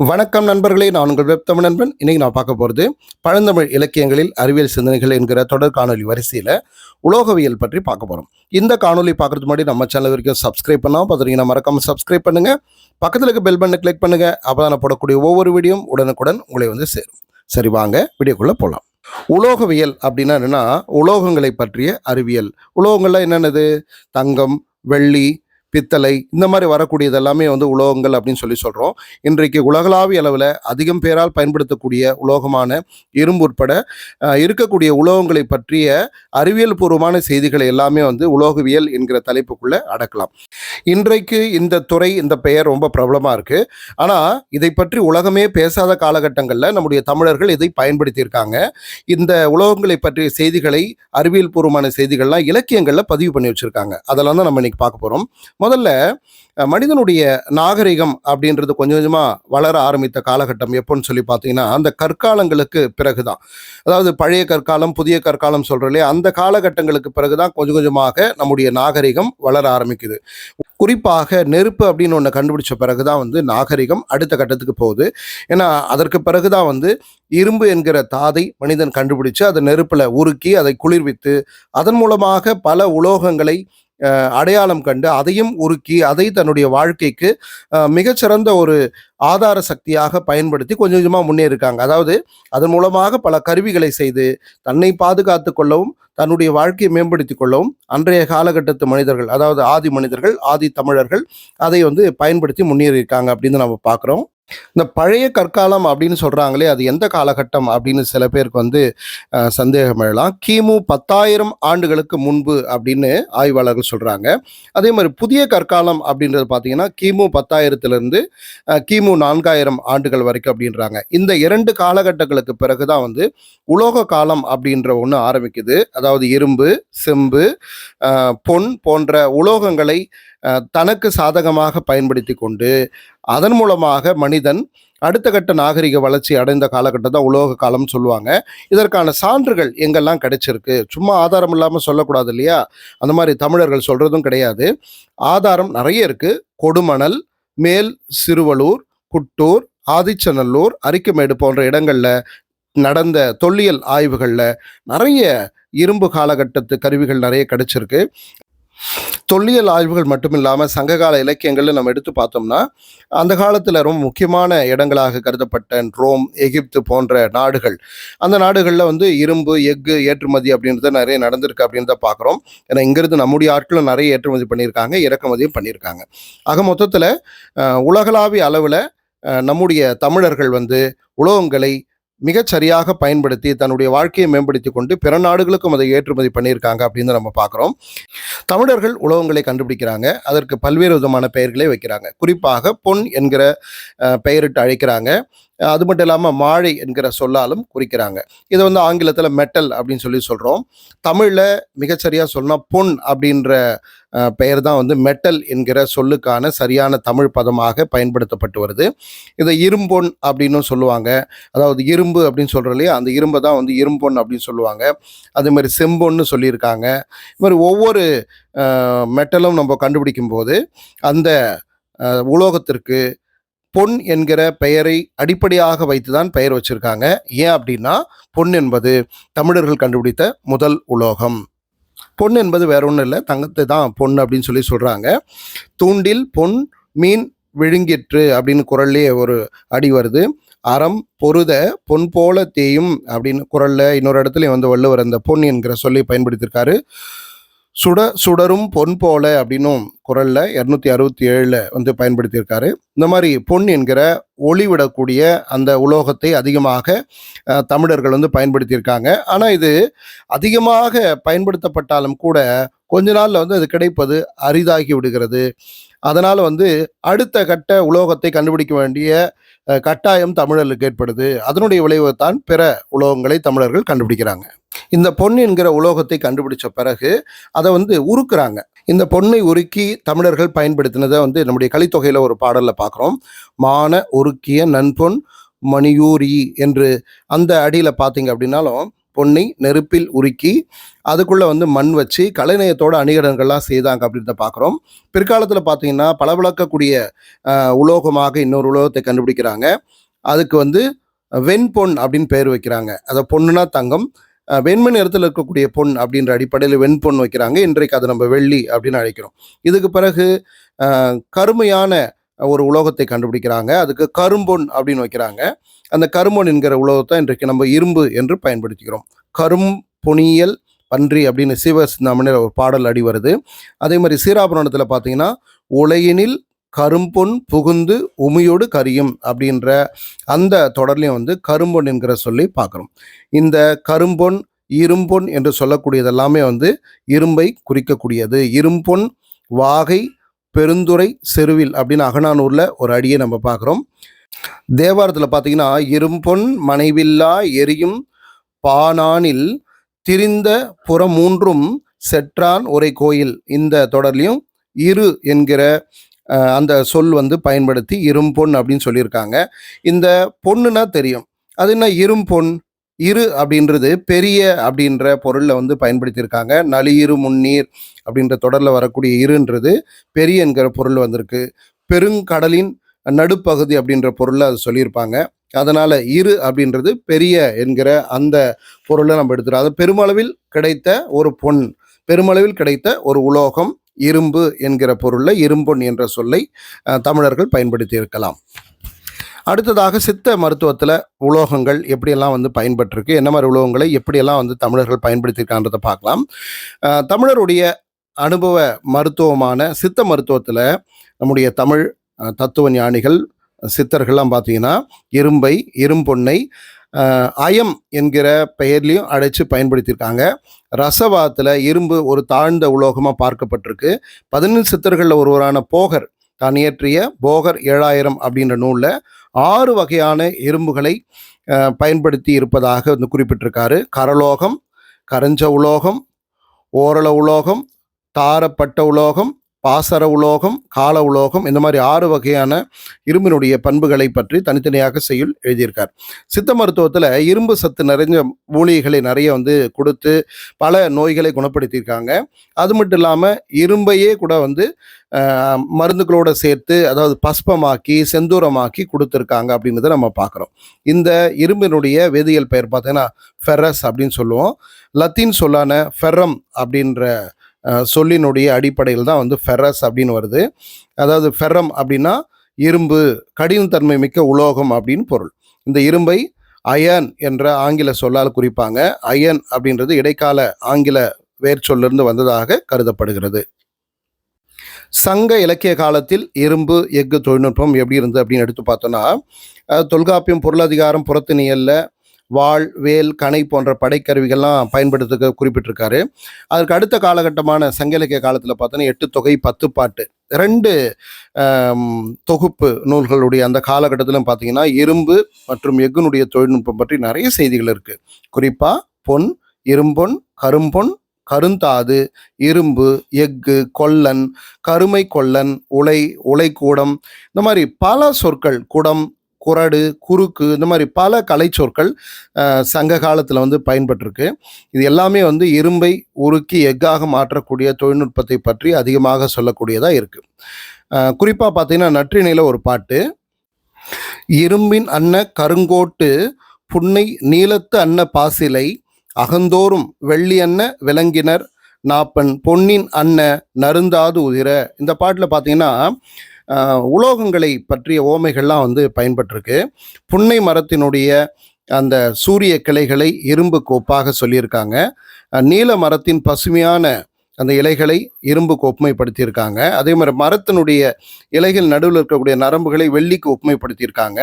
வணக்கம் நண்பர்களே நான் உங்கள் வெப் தமிழ் நண்பன். இன்னைக்கு நான் பார்க்க போகிறது பழந்தமிழ் இலக்கியங்களில் அறிவியல் சிந்தனைகள் என்கிற தொடர் காணொலி வரிசையில் உலோகவியல் பற்றி பார்க்க போகிறோம் இந்த காணொலி பார்க்கறதுக்கு முன்னாடி நம்ம சேனல் வரைக்கும் சப்ஸ்கிரைப் பண்ணால் பார்த்துருக்கீங்கன்னா மறக்காமல் சப்ஸ்கிரைப் பண்ணுங்கள் பக்கத்தில் இருக்க பெல் பட்டனை கிளிக் பண்ணுங்கள் அப்போ தான் நான் போடக்கூடிய ஒவ்வொரு வீடியோவும் உடனுக்குடன் உங்களை வந்து சேரும். சரி வாங்க வீடியோக்குள்ளே போகலாம் உலோகவியல் அப்படின்னா என்னென்னா உலோகங்களை பற்றிய அறிவியல். உலோகங்கள்லாம் என்னென்னது? தங்கம் வெள்ளி பித்தளை இந்த மாதிரி வரக்கூடியது எல்லாமே வந்து உலோகங்கள் அப்படின்னு சொல்லி சொல்கிறோம் இன்றைக்கு உலகளாவிய அளவில் அதிகம் பேரால் பயன்படுத்தக்கூடிய உலோகமான இரும்பு உட்பட இருக்கக்கூடிய உலோகங்களை பற்றிய அறிவியல் பூர்வமான செய்திகளை எல்லாமே வந்து உலோகவியல் என்கிற தலைப்புக்குள்ளே அடக்கலாம். இன்றைக்கு இந்த துறை இந்த பெயர் ரொம்ப பிரபலமாக இருக்குது ஆனால் இதை பற்றி உலகமே பேசாத காலகட்டங்களில் நம்முடைய தமிழர்கள் இதை பயன்படுத்தியிருக்காங்க. இந்த உலோகங்களை பற்றிய செய்திகளை அறிவியல் பூர்வமான செய்திகள்லாம் இலக்கியங்களில் பதிவு பண்ணி வச்சுருக்காங்க. அதெல்லாம் தான் நம்ம இன்னைக்கு பார்க்க போகிறோம் முதல்ல மனிதனுடைய நாகரிகம் அப்படின்றது கொஞ்சம் கொஞ்சமாக வளர ஆரம்பித்த காலகட்டம் எப்போன்னு சொல்லி பார்த்தீங்கன்னா அந்த கற்காலங்களுக்கு பிறகு தான் அதாவது பழைய கற்காலம் புதிய கற்காலம் சொல்கிறோம் அந்த காலகட்டங்களுக்கு பிறகு தான் கொஞ்சம் கொஞ்சமாக நம்முடைய நாகரிகம் வளர ஆரம்பிக்குது. குறிப்பாக நெருப்பு அப்படின்னு ஒன்று கண்டுபிடிச்ச பிறகு தான் வந்து நாகரிகம் அடுத்த கட்டத்துக்கு போகுது. ஏன்னா அதற்கு பிறகு தான் வந்து இரும்பு என்கிற தாதை மனிதன் கண்டுபிடிச்சு அதை நெருப்பில் உருக்கி அதை குளிர்வித்து அதன் மூலமாக பல உலோகங்களை அடையாளம் கண்டு அதையும் உருக்கி அதை தன்னுடைய வாழ்க்கைக்கு மிகச்சிறந்த ஒரு ஆதார சக்தியாக பயன்படுத்தி கொஞ்சம் கொஞ்சமாக முன்னேறிருக்காங்க. அதாவது அதன் மூலமாக பல கருவிகளை செய்து தன்னை பாதுகாத்து கொள்ளவும் தன்னுடைய வாழ்க்கையை மேம்படுத்தி கொள்ளவும் அன்றைய காலகட்டத்து மனிதர்கள் அதாவது ஆதி மனிதர்கள் ஆதி தமிழர்கள் அதை வந்து பயன்படுத்தி முன்னேறியிருக்காங்க அப்படின்னு நம்ம பார்க்குறோம். இந்த பழைய கற்காலம் அப்படின்னு சொல்கிறாங்களே அது எந்த காலகட்டம் அப்படின்னு சில பேருக்கு வந்து சந்தேகம் எழலாம். கிமு பத்தாயிரம் ஆண்டுகளுக்கு முன்பு அப்படின்னு ஆய்வாளர்கள் சொல்கிறாங்க அதே மாதிரி புதிய கற்காலம் அப்படின்றது பார்த்தீங்கன்னா கிமு பத்தாயிரத்துலேருந்து கிமு நான்காயிரம் ஆண்டுகள் வரைக்கும் அப்படின்றாங்க. இந்த இரண்டு காலகட்டங்களுக்கு பிறகு தான் வந்து உலோக காலம் அப்படின்ற ஒன்று ஆரம்பிக்குது. அதாவது இரும்பு செம்பு பொன் போன்ற உலோகங்களை தனக்கு சாதகமாக பயன்படுத்தி கொண்டு அதன் மூலமாக மனிதன் அடுத்த கட்ட நாகரிக வளர்ச்சி அடைந்த காலகட்டம் தான் உலோக காலம்னு சொல்லுவாங்க. இதற்கான சான்றுகள் எங்கெல்லாம் கிடைச்சிருக்கு? சும்மா ஆதாரம் இல்லாமல் சொல்லக்கூடாது இல்லையா? அந்த மாதிரி தமிழர்கள் சொல்கிறதும் கிடையாது. ஆதாரம் நிறைய இருக்குது கொடுமணல் மேல் சிறுவலூர் குட்டூர் ஆதிச்சநல்லூர் அரிக்கமேடு போன்ற இடங்களில் நடந்த தொல்லியல் ஆய்வுகளில் நிறைய இரும்பு காலகட்டத்து கருவிகள் நிறைய கிடைச்சிருக்கு. தொல்லியல் ஆய்வுகள் மட்டும் இல்லாமல் சங்ககால இலக்கியங்களில் நம்ம எடுத்து பார்த்தோம்னா அந்த காலத்தில் ரொம்ப முக்கியமான இடங்களாக கருதப்பட்ட ரோம் எகிப்து போன்ற நாடுகள். அந்த நாடுகளில் வந்து இரும்பு எஃகு ஏற்றுமதி அப்படின்றது நிறைய நடந்திருக்கு அப்படின்றத பார்க்குறோம். ஏன்னா இங்கிருந்து நம்முடைய ஆட்களும் நிறைய ஏற்றுமதி பண்ணியிருக்காங்க இறக்குமதியும் பண்ணியிருக்காங்க. ஆக மொத்தத்தில் உலகளாவிய அளவில் நம்முடைய தமிழர்கள் வந்து உலோகங்களை மிகச் சரியாக பயன்படுத்தி தன்னுடைய வாழ்க்கையை மேம்படுத்தி கொண்டு பிற நாடுகளுக்கும் அதை ஏற்றுமதி பண்ணியிருக்காங்க அப்படின்னு நம்ம பார்க்குறோம். தமிழர்கள் உலகங்களை கண்டுபிடிக்கிறாங்க. அதற்கு பல்வேறு விதமான பெயர்களை வைக்கிறாங்க. குறிப்பாக பொன் என்கிற பெயரிட்டு அழைக்கிறாங்க. அது மட்டும் இல்லாமல் மாழை என்கிற சொல்லாலும் குறிக்கிறாங்க. இதை வந்து ஆங்கிலத்தில் மெட்டல் அப்படின்னு சொல்லி சொல்கிறோம் தமிழில் மிகச்சரியாக சொன்னால் பொன் அப்படின்ற பெயர் தான் வந்து மெட்டல் என்கிற சொல்லுக்கான சரியான தமிழ் பதமாக பயன்படுத்தப்பட்டு வருது. இதை இரும்பொன் அப்படின்னு சொல்லுவாங்க. அதாவது இரும்பு அப்படின்னு சொல்கிற இல்லையா? அந்த இரும்பை தான் வந்து இரும்பொன் அப்படின்னு சொல்லுவாங்க. அதே மாதிரி செம்பொன்னு சொல்லியிருக்காங்க. இது மாதிரி ஒவ்வொரு மெட்டலும் நம்ம கண்டுபிடிக்கும் போது அந்த உலோகத்திற்கு பொன் என்கிற பெயரை அடிப்படையாக வைத்து தான் பெயர் வச்சுருக்காங்க. ஏன் அப்படின்னா பொன் என்பது தமிழர்கள் கண்டுபிடித்த முதல் உலோகம். பொன் என்பது வேற ஒன்றும் இல்லை. தங்கத்தை தான் பொன் அப்படின்னு சொல்லி சொல்கிறாங்க தூண்டில் பொன் மீன் விழுங்கிற்று அப்படின்னு குரல்லே ஒரு அடி வருது. அறம் பொருத பொன் போல தேயும் அப்படின்னு குரல்ல இன்னொரு இடத்துல வந்து வள்ளுவர் அந்த பொன் என்கிற சொல்லி பயன்படுத்தியிருக்காரு. சுட சுடரும் பொன் போல அப்படின்னும் குரல்ல இரநூத்தி அறுபத்தி ஏழில் வந்து பயன்படுத்தியிருக்காரு. இந்த மாதிரி பொன் என்கிற ஒளி விடக்கூடிய அந்த உலோகத்தை அதிகமாக தமிழர்கள் வந்து பயன்படுத்தியிருக்காங்க. ஆனால் இது அதிகமாக பயன்படுத்தப்பட்டாலும் கூட கொஞ்ச நாளில் வந்து அது கிடைப்பது அரிதாகி விடுகிறது. அதனால் வந்து அடுத்த கட்ட உலோகத்தை கண்டுபிடிக்க வேண்டிய கட்டாயம் தமிழர்களுக்கு ஏற்படுது. அதனுடைய விளைவைத்தான் பிற உலோகங்களை தமிழர்கள் கண்டுபிடிக்கிறாங்க. இந்த பொன் என்கிற உலோகத்தை கண்டுபிடிச்ச பிறகு அதை வந்து உருக்குறாங்க. இந்த பொன்னை உருக்கி தமிழர்கள் பயன்படுத்தினதை வந்து நம்முடைய கலித்தொகையில் ஒரு பாடலில் பார்க்குறோம். மான உருக்கிய நன்பொன் மணியூரி என்று அந்த அடியில் பார்த்தீங்க அப்படின்னாலும் பொன்னை நெருப்பில் உருக்கி அதுக்குள்ளே வந்து மண் வச்சு கலைநயத்தோட அணிகடன்கள்லாம் செய்தாங்க அப்படின்றத பார்க்குறோம் பிற்காலத்தில் பார்த்தீங்கன்னா பளபளக்கக்கூடிய உலோகமாக இன்னொரு உலோகத்தை கண்டுபிடிக்கிறாங்க. அதுக்கு வந்து வெண்பொன் அப்படின்னு பேர் வைக்கிறாங்க. அதை பொண்ணுனா தங்கம். வெண்மை நிறத்தில் இருக்கக்கூடிய பொன் அப்படின்ற அடிப்படையில் வெண்பொன் வைக்கிறாங்க. இன்றைக்கு அதை நம்ம வெள்ளி அப்படின்னு அழைக்கிறோம். இதுக்கு பிறகு கருமையான ஒரு உலோகத்தை கண்டுபிடிக்கிறாங்க. அதுக்கு கரும்பொன் அப்படின்னு வைக்கிறாங்க. அந்த கரும்பொன் என்கிற உலோகத்தை இன்றைக்கு நம்ம இரும்பு என்று பயன்படுத்திக்கிறோம் கரும் பொனியல் பன்றி அப்படின்னு சிவசிந்தாமணில் ஒரு பாடல் அடி வருது. அதே மாதிரி சீராபுராணத்தில் பார்த்தீங்கன்னா உலையினில் கரும்பொன் புகுந்து உமியோடு கரியும் அப்படின்ற அந்த தொடர்லையும் வந்து கரும்பொன் என்கிற சொல்லி பார்க்குறோம். இந்த கரும்பொன் இரும்பொன் என்று சொல்லக்கூடியது எல்லாமே வந்து இரும்பை குறிக்கக்கூடியது. இரும்பொன் வாகை பெருந்துறை செருவில் அப்படின்னு அகனானூரில் ஒரு அடியை நம்ம பார்க்குறோம். தேவாரத்தில் பார்த்தீங்கன்னா இரும்பொன் மனைவில்லா எரியும் பானானில் திரிந்த புறம் மூன்றும் செற்றான் ஒரே கோயில். இந்த தொடர்லையும் இரு என்கிற அந்த சொல் வந்து பயன்படுத்தி இரும்பொன் அப்படின்னு சொல்லியிருக்காங்க. இந்த பொண்ணுனா தெரியும். அது என்ன? இரும்பொன் இரு அப்படின்றது பெரிய அப்படின்ற பொருளில் வந்து பயன்படுத்தியிருக்காங்க. நளியிரு முன்னீர் அப்படின்ற தொடரில் வரக்கூடிய இருன்றது பெரிய என்கிற பொருள் வந்திருக்கு. பெருங்கடலின் நடுப்பகுதி அப்படின்ற பொருளில் அது சொல்லியிருப்பாங்க. அதனால் இரு அப்படின்றது பெரிய என்கிற அந்த பொருளை நம்ம எடுத்துகிறோம் அது பெருமளவில் கிடைத்த ஒரு பொன் பெருமளவில் கிடைத்த ஒரு உலோகம் இரும்பு என்கிற பொருளில் இரும்பொன் என்ற சொல்லை தமிழர்கள் பயன்படுத்தி இருக்கலாம் அடுத்ததாக சித்த மருத்துவத்தில் உலோகங்கள் எப்படியெல்லாம் வந்து பயன்பட்டிருக்கு? என்ன மாதிரி உலோகங்களை எப்படியெல்லாம் வந்து தமிழர்கள் பயன்படுத்தியிருக்கான்றதை பார்க்கலாம். தமிழருடைய அனுபவ மருத்துவமான சித்த மருத்துவத்தில் நம்முடைய தமிழ் தத்துவ ஞானிகள் சித்தர்கள்லாம் பார்த்தீங்கன்னா இரும்பை இரும்பொன்னை அயம் என்கிற பெயர்லையும் அழைச்சு பயன்படுத்தியிருக்காங்க. ரசவாதத்தில் இரும்பு ஒரு தாழ்ந்த உலோகமாக பார்க்கப்பட்டிருக்கு. பதினெண்டு சித்தர்களில் ஒருவரான போகர் தான் இயற்றிய போகர் ஏழாயிரம் அப்படின்ற நூலில் ஆறு வகையான இரும்புகளை பயன்படுத்தி இருப்பதாக வந்து குறிப்பிட்டிருக்காரு. கரலோகம் கரஞ்ச உலோகம் ஓரள உலோகம் தாரப்பட்ட உலோகம் பாசர உலோகம் கால உலோகம் இந்த மாதிரி ஆறு வகையான இரும்பினுடைய பண்புகளை பற்றி தனித்தனியாக செய்யுள் எழுதியிருக்கார். சித்த மருத்துவத்தில் இரும்பு சத்து நிறைஞ்ச மூலிகைகளை நிறைய வந்து கொடுத்து பல நோய்களை குணப்படுத்தியிருக்காங்க. அது மட்டும் இல்லாமல் இரும்பையே கூட வந்து மருந்துகளோட சேர்த்து அதாவது பஸ்பமாக்கி செந்தூரமாக்கி கொடுத்துருக்காங்க அப்படின்றத நம்ம பார்க்குறோம். இந்த இரும்பினுடைய வேதியியல் பெயர் பார்த்தீங்கன்னா ஃபெரஸ் அப்படின்னு சொல்லுவோம். லத்தீன் சொல்லான ஃபெர்ரம் அப்படின்ற சொல்லினுடைய அடிப்படையில் தான் வந்து ஃபெரஸ் அப்படின்னு வருது. அதாவது ஃபெர்ரம் அப்படின்னா இரும்பு கடினத்தன்மை மிக்க உலோகம் அப்படின்னு பொருள். இந்த இரும்பை அயன் என்ற ஆங்கில சொல்லால் குறிப்பாங்க. அயன் அப்படின்றது இடைக்கால ஆங்கில வேர்ச்சொல்லிருந்து வந்ததாக கருதப்படுகிறது. சங்க இலக்கிய காலத்தில் இரும்பு எஃகு தொழில்நுட்பம் எப்படி இருந்தது அப்படின்னு எடுத்து பார்த்தோன்னா தொல்காப்பியம் பொருளாதாரம் புறத்தினியல்ல வாள் வேல் கணை போன்ற படைக்கருவிகள்லாம் பயன்படுத்த குறிப்பிட்டிருக்காரு. அதற்கு அடுத்த காலகட்டமான சங்க இலக்கிய காலத்தில் பார்த்தோன்னா எட்டு தொகை பத்து பாட்டு. ரெண்டு தொகுப்பு நூல்களுடைய அந்த காலகட்டத்திலும் பார்த்தீங்கன்னா இரும்பு மற்றும் எஃகுனுடைய தொழில்நுட்பம் பற்றி நிறைய செய்திகள் இருக்குது குறிப்பாக பொன் இரும்பொன் கரும்பொன் கருந்தாது இரும்பு எஃகு கொல்லன் கருமை கொல்லன் உலை உலைக்கூடம் இந்த மாதிரி பல சொற்கள் குடம் குரடு குறுக்கு இந்த மாதிரி பல கலைச்சொற்கள் சங்க காலத்தில் வந்து பயன்பட்டிருக்கு. இது எல்லாமே வந்து இரும்பை உருக்கி எஃகாக மாற்றக்கூடிய தொழில்நுட்பத்தை பற்றி அதிகமாக சொல்லக்கூடியதாக இருக்குது குறிப்பாக பார்த்தீங்கன்னா நற்றிணையில் ஒரு பாட்டு. இரும்பின் அன்ன கருங்கோட்டு புன்னை நீலத்து அன்ன பாசிலை அகந்தோறும் வெள்ளி அன்ன விலங்கினர் நாப்பன் பொன்னின் அன்ன நருந்தாது உதிர. இந்த பாட்டில் பார்த்தீங்கன்னா உலோகங்களை பற்றிய ஓமைகள்லாம் வந்து பயன்பட்டிருக்கு. புன்னை மரத்தினுடைய அந்த சூரிய கிளைகளை இரும்பு கோப்பாக சொல்லியிருக்காங்க. நீல மரத்தின் பசுமையான அந்த இலைகளை இரும்புக்கு ஒப்புமைப்படுத்தியிருக்காங்க அதே மாதிரி மரத்தினுடைய இலைகள் நடுவில் இருக்கக்கூடிய நரம்புகளை வெள்ளிக்கு ஒப்புமைப்படுத்தியிருக்காங்க.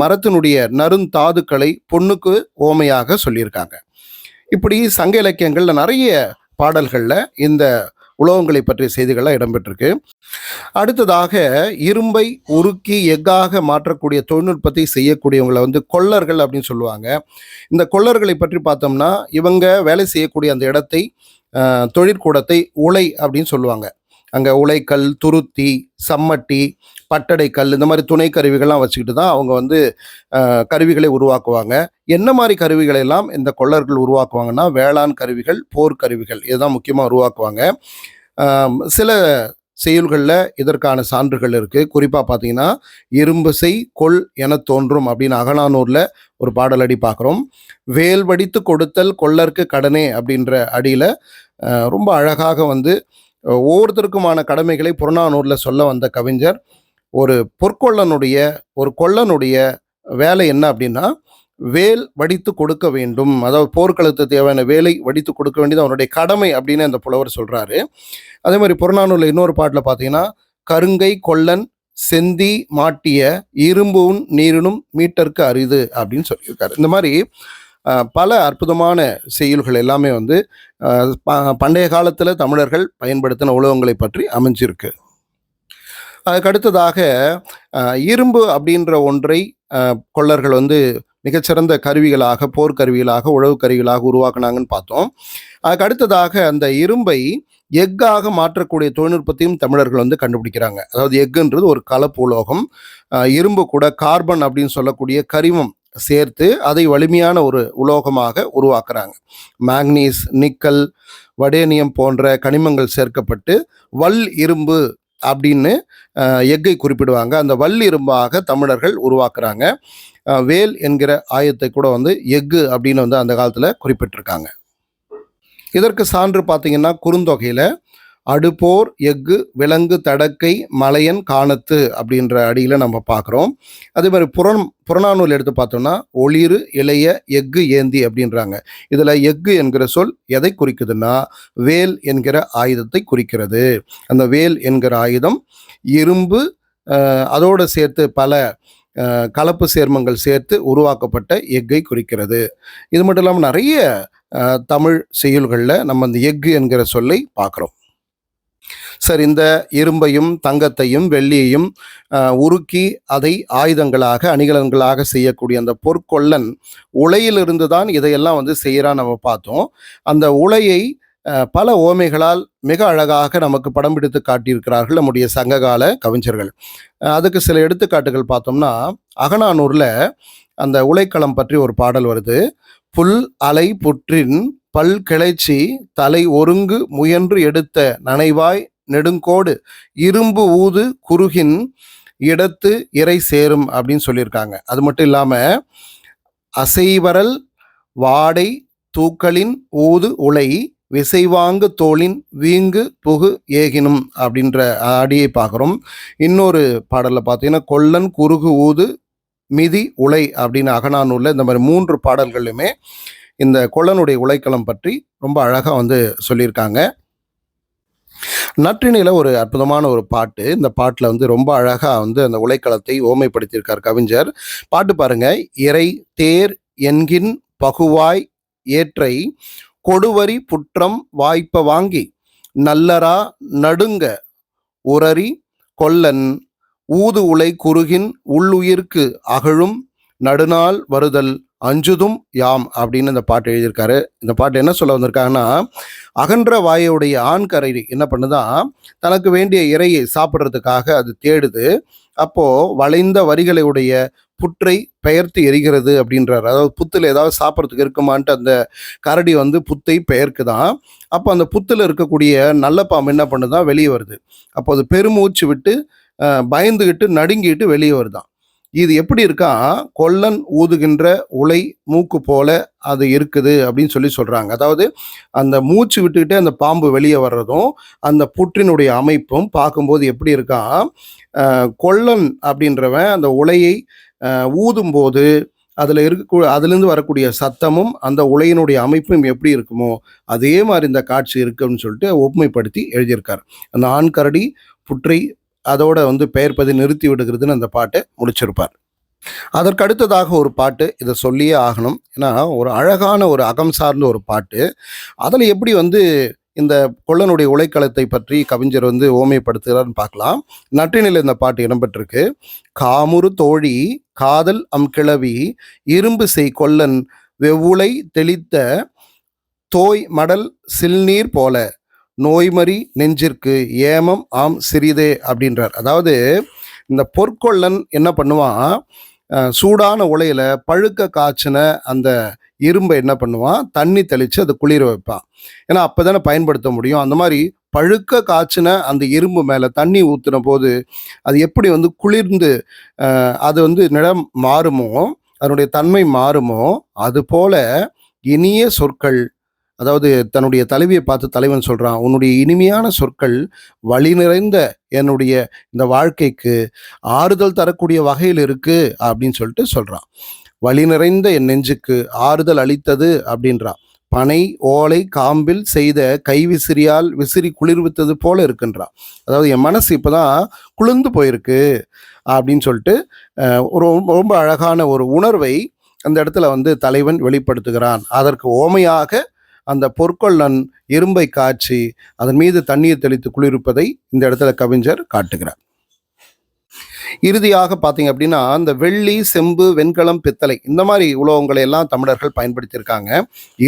மரத்தினுடைய நருந்தாதுக்களை பொண்ணுக்கு ஓமையாக சொல்லியிருக்காங்க. இப்படி சங்க இலக்கியங்களில் நிறைய பாடல்களில் இந்த உலோகங்களை பற்றிய செய்திகள்லாம் இடம்பெற்றிருக்கு. அடுத்ததாக இரும்பை உருக்கி எஃகாக மாற்றக்கூடிய தொழில்நுட்பத்தை செய்யக்கூடியவங்களை வந்து கொள்ளர்கள் அப்படின்னு சொல்லுவாங்க. இந்த கொள்ளர்களை பற்றி பார்த்தோம்னா இவங்க வேலை செய்யக்கூடிய அந்த இடத்தை தொழிற்கூடத்தை உலை அப்படின்னு சொல்லுவாங்க. அங்கே உலைக்கல் துருத்தி சம்மட்டி பட்டடைக்கல் இந்த மாதிரி துணை கருவிகள்லாம் வச்சுக்கிட்டு தான் அவங்க வந்து கருவிகளை உருவாக்குவாங்க. என்ன மாதிரி கருவிகளை எல்லாம் இந்த கொள்ளர்கள் உருவாக்குவாங்கன்னா வேளாண் கருவிகள் போர்க்கருவிகள் இதுதான் முக்கியமாக உருவாக்குவாங்க. சில செயல்களில் இதற்கான சான்றுகள் இருக்குது குறிப்பாக பார்த்தீங்கன்னா இரும்பு செய் கொள் என தோன்றும் அப்படின்னு அகலானூரில் ஒரு பாடலடி பார்க்குறோம். வேல் வடித்து கொடுத்தல் கொள்ளர்க்கு கடனே அப்படின்ற அடியில் ரொம்ப அழகாக வந்து ஒவ்வொருத்தருக்குமான கடமைகளை புறநானூரில் சொல்ல வந்த கவிஞர் ஒரு பொற்கொள்ளனுடைய ஒரு கொள்ளனுடைய வேலை என்ன அப்படின்னா வேல் வடித்து கொடுக்க வேண்டும். அதாவது போர்க்களத்துக்கு தேவையான வேலை வடித்து கொடுக்க வேண்டியது அவனுடைய கடமை அப்படின்னு அந்த புலவர் சொல்கிறாரு அதே மாதிரி புறநானூரில் இன்னொரு பாட்டில் பார்த்தீங்கன்னா கருங்கை கொல்லன் செந்தி மாட்டிய இரும்பும் நீரினும் மீட்டருக்கு அரிது அப்படின்னு சொல்லியிருக்காரு. இந்த மாதிரி பல அற்புதமான செய்யுள்கள் எல்லாமே வந்து பண்டைய காலத்தில் தமிழர்கள் பயன்படுத்தின உலகங்களை பற்றி அமைஞ்சிருக்கு. அதுக்கடுத்ததாக இரும்பு அப்படின்ற ஒன்றை கொள்ளர்கள் வந்து மிகச்சிறந்த கருவிகளாக போர்க்கருவிகளாக உழவு கருவிகளாக உருவாக்குனாங்கன்னு பார்த்தோம். அதுக்கு அடுத்ததாக அந்த இரும்பை எஃகாக மாற்றக்கூடிய தொழில்நுட்பத்தையும் தமிழர்கள் வந்து கண்டுபிடிக்கிறாங்க. அதாவது எஃகுன்றது ஒரு கலப்பு உலோகம். இரும்பு கூட கார்பன் அப்படின்னு சொல்லக்கூடிய கரிமம். சேர்த்து அதை வலிமையான ஒரு உலோகமாக உருவாக்குறாங்க. மேக்னீஸ் நிக்கல் வடேனியம் போன்ற கனிமங்கள் சேர்க்கப்பட்டு வல் இரும்பு அப்படின்னு எக்கை எஃகை குறிப்பிடுவாங்க. அந்த வல் இரும்பாக தமிழர்கள் உருவாக்குறாங்க. வேல் என்கிற ஆயத்தை கூட வந்து எஃகு அப்படின்னு வந்து அந்த காலத்தில் குறிப்பிட்டிருக்காங்க. இதற்கு சான்று பார்த்தீங்கன்னா குறுந்தொகையில் அடுப்போர் எஃகு விலங்கு தடக்கை மலையன் காணத்து அப்படின்ற அடியில் நம்ம பார்க்குறோம் அதே மாதிரி புறம் புறநானூல் எடுத்து பார்த்தோம்னா ஒளிரு இளைய எஃகு ஏந்தி அப்படின்றாங்க. இதில் எஃகு என்கிற சொல் எதை குறிக்குதுன்னா வேல் என்கிற ஆயுதத்தை குறிக்கிறது. அந்த வேல் என்கிற ஆயுதம் இரும்பு அதோடு சேர்த்து பல கலப்பு சேர்மங்கள் சேர்த்து உருவாக்கப்பட்ட எஃகை குறிக்கிறது. இது மட்டும் இல்லாமல் நிறைய தமிழ் செய்யுள்களில் நம்ம அந்த எஃகு என்கிற சொல்லை பார்க்குறோம் சரி இந்த இரும்பையும் தங்கத்தையும் வெள்ளியையும் உருக்கி அதை ஆயுதங்களாக அணிகலன்களாக செய்யக்கூடிய அந்த பொற்கொள்ளன் உலையிலிருந்து தான் இதையெல்லாம் வந்து செய்கிறான் நம்ம பார்த்தோம். அந்த உலையை பல ஓமைகளால் மிக அழகாக நமக்கு படம் பிடித்து காட்டியிருக்கிறார்கள் நம்முடைய சங்ககால கவிஞர்கள். அதுக்கு சில எடுத்துக்காட்டுகள் பார்த்தோம்னா அகனானூரில் அந்த உலைக்களம் பற்றி ஒரு பாடல் வருது. புல் அலை புற்றின் பல் கிளைச்சி தலை ஒருங்கு முயன்று எடுத்த நனைவாய் நெடுங்கோடு இரும்பு ஊது குறுகின் இடத்து இறை சேரும் அப்படின்னு சொல்லியிருக்காங்க. அது மட்டும் இல்லாமல் அசைவரல் வாடை தூக்களின் ஊது உலை விசைவாங்கு தோளின் வீங்கு புகு ஏகினும் அப்படின்ற அடியை பார்க்குறோம். இன்னொரு பாடலில் பார்த்தீங்கன்னா கொல்லன் குறுகு ஊது மிதி உலை அப்படின்னு அகநானூரில் இந்த மாதிரி மூன்று பாடல்களுமே இந்த கொல்லனுடைய உலைக்களம் பற்றி ரொம்ப அழகாக வந்து சொல்லியிருக்காங்க. நற்றினியில் ஒரு அற்புதமான ஒரு பாட்டு. இந்த பாட்டில் வந்து ரொம்ப அழகாக வந்து அந்த உலைக்களத்தை ஓமைப்படுத்தியிருக்கார் கவிஞர். பாட்டு பாருங்க. இறை தேர் என்கின் பகுவாய் ஏற்றை கொடுவரி புற்றம் வாய்ப்ப வாங்கி நல்லரா நடுங்க உரறி கொல்லன் ஊது உலை குறுகின் உள்ளுயிர்க்கு அகழும் நடுநாள் வருதல் அஞ்சுதும் யாம் அப்படின்னு இந்த பாட்டு எழுதியிருக்காரு. இந்த பாட்டு என்ன சொல்ல வந்திருக்காங்கன்னா அகன்ற வாயுடைய ஆண் கரை என்ன பண்ணுதான் தனக்கு வேண்டிய இரையை சாப்பிட்றதுக்காக அது தேடுது. அப்போது வளைந்த வரிகளையுடைய புற்றை பெயர்த்து எரிகிறது அப்படின்றார். அதாவது புத்தில் ஏதாவது சாப்பிட்றதுக்கு இருக்குமான்ட்டு அந்த கரடி வந்து புத்தை பெயர்க்குதான். அப்போ அந்த புத்தில் இருக்கக்கூடிய நல்ல பாம்பு என்ன பண்ணுதான் வெளியே வருது. அப்போ அது பெருமூச்சு விட்டு பயந்துக்கிட்டு பயந்துகிட்டு நடுங்கிட்டு வெளியே வருதான். இது எப்படி இருக்கா? கொல்லன் ஊதுகின்ற உலை மூக்கு போல அது இருக்குது அப்படின்னு சொல்லி சொல்கிறாங்க அதாவது அந்த மூச்சு விட்டுக்கிட்டே அந்த பாம்பு வெளியே வர்றதும் அந்த புற்றினுடைய அமைப்பும் பார்க்கும்போது எப்படி இருக்கா? கொல்லன் அப்படின்றவன் அந்த உலையை ஊதும்போது அதில் இருக்க அதுலேருந்து வரக்கூடிய சத்தமும் அந்த உலையினுடைய அமைப்பும் எப்படி இருக்குமோ அதே மாதிரி இந்த காட்சி இருக்குன்னு சொல்லிட்டு ஒப்புமைப்படுத்தி எழுதியிருக்கார். அந்த ஆண் கரடி புற்றை அதோட வந்து பெயர்ப்பதை நிறுத்தி விடுகிறதுன்னு அந்த பாட்டை முடிச்சிருப்பார். அதற்கு அடுத்ததாக ஒரு பாட்டு இதை சொல்லியே ஆகணும். ஏன்னா ஒரு அழகான ஒரு அகம் சார்ந்த ஒரு பாட்டு. அதில் எப்படி வந்து இந்த கொள்ளனுடைய உழைக்களத்தை பற்றி கவிஞர் வந்து ஓமைப்படுத்துகிறார்னு பார்க்கலாம். நற்றினில் இந்த பாட்டு இடம்பெற்றிருக்கு. காமுறு தோழி காதல் அம் கிளவி இரும்பு செய் கொல்லன் வெவ்வுளை தெளித்த தோய் மடல் சில்நீர் போல நோய்மறி நெஞ்சிற்கு ஏமம் ஆம் சிறிதே அப்படின்றார். அதாவது இந்த பொற்கொள்ளன் என்ன பண்ணுவான்? சூடான உலையில பழுக்க காய்ச்சின அந்த இரும்பை என்ன பண்ணுவான்? தண்ணி தெளித்து அதை குளிர வைப்பான். ஏன்னா அப்போ தானே பயன்படுத்த முடியும். அந்த மாதிரி பழுக்க காய்ச்சின அந்த இரும்பு மேலே தண்ணி ஊற்றின போது அது எப்படி வந்து குளிர்ந்து அது வந்து நிறம் மாறுமோ அதனுடைய தன்மை மாறுமோ அது போல இனிய சொற்கள் அதாவது தன்னுடைய தலைவியை பார்த்து தலைவன் சொல்கிறான் உன்னுடைய இனிமையான சொற்கள் வழி நிறைந்த என்னுடைய இந்த வாழ்க்கைக்கு ஆறுதல் தரக்கூடிய வகையில் இருக்குது அப்படின்னு சொல்லிட்டு சொல்கிறான் வழி நிறைந்த என் நெஞ்சுக்கு ஆறுதல் அளித்தது அப்படின்றான். பனை ஓலை காம்பில் செய்த கை விசிறியால் விசிறி குளிர்வித்தது போல இருக்குன்றான். அதாவது என் மனசு இப்போதான் குளிர்ந்து போயிருக்கு அப்படின்னு சொல்லிட்டு ஒரு ரொம்ப ரொம்ப அழகான ஒரு உணர்வை அந்த இடத்துல வந்து தலைவன் வெளிப்படுத்துகிறான். அதற்கு ஓமையாக அந்த பொற்கொள்ளன் இரும்பை காய்ச்சி அதன் மீது தண்ணீர் தெளித்து குளிர்ப்பதை இந்த இடத்துல கவிஞர் காட்டுகிறார். இறுதியாக பார்த்தீங்க அப்படின்னா அந்த வெள்ளி செம்பு வெண்கலம் பித்தளை இந்த மாதிரி உலோகங்களை எல்லாம் தமிழர்கள் பயன்படுத்தியிருக்காங்க.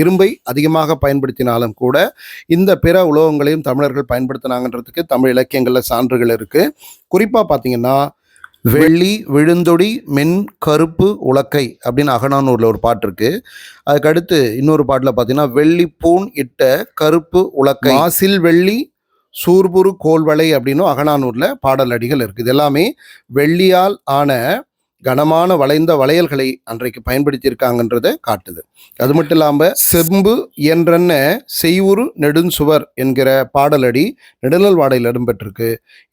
இரும்பை அதிகமாக பயன்படுத்தினாலும் கூட இந்த பிற உலோகங்களையும் தமிழர்கள் பயன்படுத்தினாங்கன்றதுக்கு தமிழ் இலக்கியங்களில் சான்றுகள் இருக்குது குறிப்பாக பார்த்தீங்கன்னா வெள்ளி விழுந்தொடி மென் கருப்பு உலக்கை அப்படின்னு அகனானூரில் ஒரு பாட்டு இருக்கு. அதுக்கடுத்து இன்னொரு பாட்டில் பார்த்தீங்கன்னா வெள்ளி பூன் இட்ட கருப்பு உலக்கை. ஆசில் வெள்ளி சூர்புரு கோல்வளை அப்படின்னும் அகனானூரில் பாடல் அடிகள் இருக்குது இது எல்லாமே வெள்ளியால் ஆன கனமான வளைந்த வளையல்களை அன்றைக்கு பயன்படுத்தியிருக்காங்கன்றதை காட்டுது. அது மட்டும் இல்லாமல் செம்பு என்றென்ன செய்வுறு நெடுஞ்சுவர் என்கிற பாடலடி நெடுநல்வாடையில் இடம்பெற்றிருக்கு.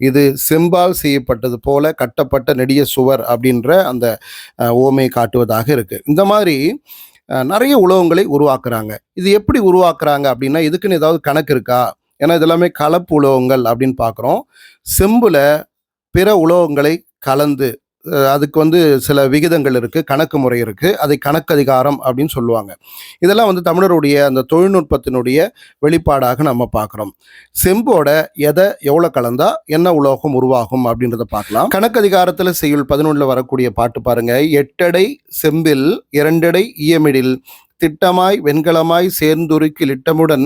இது செம்பால் செய்யப்பட்டது போல கட்டப்பட்ட நெடிய சுவர் அப்படின்ற அந்த ஓமையை காட்டுவதாக இருக்கு. இந்த மாதிரி நிறைய உலோகங்களை உருவாக்குறாங்க. இது எப்படி உருவாக்குறாங்க அப்படின்னா இதுக்குன்னு ஏதாவது கணக்கு இருக்கா? ஏன்னா இதெல்லாமே கலப்பு உலோகங்கள் அப்படின்னு பார்க்குறோம். செம்புல பிற உலோகங்களை கலந்து அதுக்கு வந்து சில விகிதங்கள் இருக்குது கணக்கு முறை இருக்குது அதை கணக்கதிகாரம் அப்படின்னு சொல்லுவாங்க. இதெல்லாம் வந்து தமிழருடைய அந்த தொழில்நுட்பத்தினுடைய வெளிப்பாடாக நம்ம பார்க்குறோம். செம்போட எதை எவ்வளோ கலந்தா என்ன உலோகம் உருவாகும் அப்படின்றத பார்க்கலாம். கணக்கதிகாரத்தில் செய்யுள் பதினொன்றில் வரக்கூடிய பாட்டு பாருங்கள் எட்டடை செம்பில் இரண்டடை ஈயமிடில் திட்டமாய் வெண்கலமாய் சேர்ந்துருக்கி லிட்டமுடன்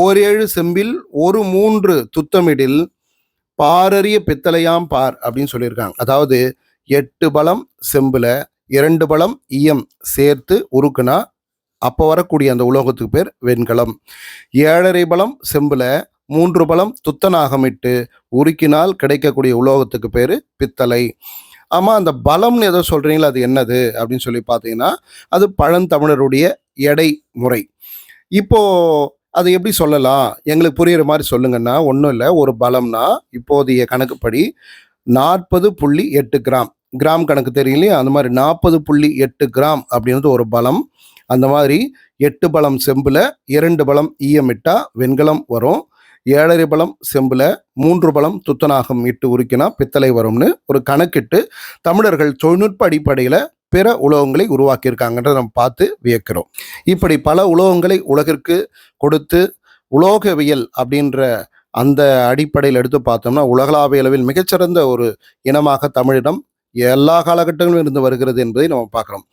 ஓரேழு செம்பில் ஒரு மூன்று துத்தமிடில் பாரறிய பித்தளையாம் பார் அப்படின்னு சொல்லியிருக்காங்க. அதாவது எட்டு பலம் செம்பில் இரண்டு பலம் ஈயம் சேர்த்து உருக்குனா அப்போ வரக்கூடிய அந்த உலோகத்துக்கு பேர் வெண்கலம். ஏழரை பலம் செம்பில் மூன்று பலம் துத்தநாகமிட்டு உருக்கினால் கிடைக்கக்கூடிய உலோகத்துக்கு பேர் பித்தளை. ஆமாம் அந்த பலம்னு ஏதோ சொல்கிறீங்களா அது என்னது? அப்படின்னு சொல்லி பார்த்தீங்கன்னா அது பழந்தமிழருடைய எடை முறை. இப்போது அது எப்படி சொல்லலாம்? எங்களுக்கு புரிகிற மாதிரி சொல்லுங்கன்னா ஒன்றும் இல்லை ஒரு பலம்னா இப்போதைய கணக்குப்படி நாற்பது புள்ளி எட்டு கிராம். கிராம் கணக்கு தெரியலையே அந்த மாதிரி நாற்பது புள்ளி எட்டு கிராம் அப்படின்றது ஒரு பலம் அந்த மாதிரி எட்டு பலம் செம்பில் இரண்டு பலம் ஈயம் இட்டால் வெண்கலம் வரும். ஏழரை பலம் செம்பில் மூன்று பலம் துத்தநாகம் இட்டு உருக்கினா பித்தளை வரும்னு ஒரு கணக்கிட்டு தமிழர்கள் தொழில்நுட்ப அடிப்படையில் பிற உலோகங்களை உருவாக்கியிருக்காங்கன்றதை நம்ம பார்த்து வியக்கிறோம். இப்படி பல உலோகங்களை உலகிற்கு கொடுத்து உலோகவியல் அப்படின்ற அந்த அடிப்படையில் எடுத்து பார்த்தோம்னா உலகளாவிய அளவில் மிகச்சிறந்த ஒரு இனமாக தமிழிடம் எல்லா காலகட்டங்களிலும் இருந்து வருகிறது என்பதை நம்ம பார்க்குறோம்.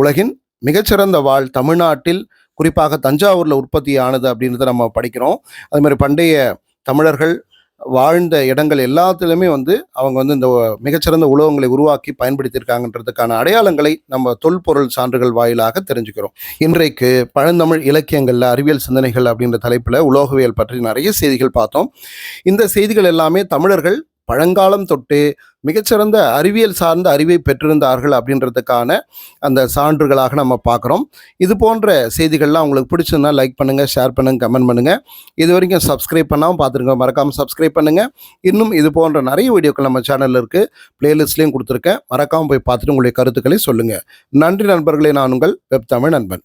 உலகின் மிகச்சிறந்த வாழ் தமிழ்நாட்டில் குறிப்பாக தஞ்சாவூரில் உற்பத்தி ஆனது அப்படின்றத நம்ம படிக்கிறோம். அது மாதிரி பண்டைய தமிழர்கள் வாழ்ந்த இடங்கள் எல்லாத்துலேயுமே வந்து அவங்க வந்து இந்த மிகச்சிறந்த உலகங்களை உருவாக்கி பயன்படுத்தியிருக்காங்கன்றதுக்கான அடையாளங்களை நம்ம தொல்பொருள் சான்றுகள் வாயிலாக தெரிஞ்சுக்கிறோம். இன்றைக்கு பழந்தமிழ் இலக்கியங்களில் அறிவியல் சிந்தனைகள் அப்படின்ற தலைப்பில் உலோகவியல் பற்றி நிறைய செய்திகள் பார்த்தோம். இந்த செய்திகள் எல்லாமே தமிழர்கள் பழங்காலம் தொட்டு மிகச்சிறந்த அறிவியல் சார்ந்த அறிவை பெற்றிருந்தார்கள் அப்படின்றதுக்கான அந்த சான்றுகளாக நம்ம பார்க்குறோம். இது போன்ற செய்திகள்லாம் உங்களுக்கு பிடிச்சிருந்தா லைக் பண்ணுங்கள் ஷேர் பண்ணுங்கள் கமெண்ட் பண்ணுங்கள் இது வரைக்கும் சப்ஸ்கிரைப் பண்ணாமல் பார்த்துருங்க மறக்காமல் சப்ஸ்கிரைப் பண்ணுங்கள் இன்னும் இது போன்ற நிறைய வீடியோக்கள் நம்ம சேனலில் இருக்குது பிளேலிஸ்ட்லேயும் கொடுத்துருக்கேன். மறக்காமல் போய் பார்த்துட்டு உங்களுடைய கருத்துக்களை சொல்லுங்கள் நன்றி நண்பர்களே நான் உங்கள் வெப் தமிழ் நண்பன்.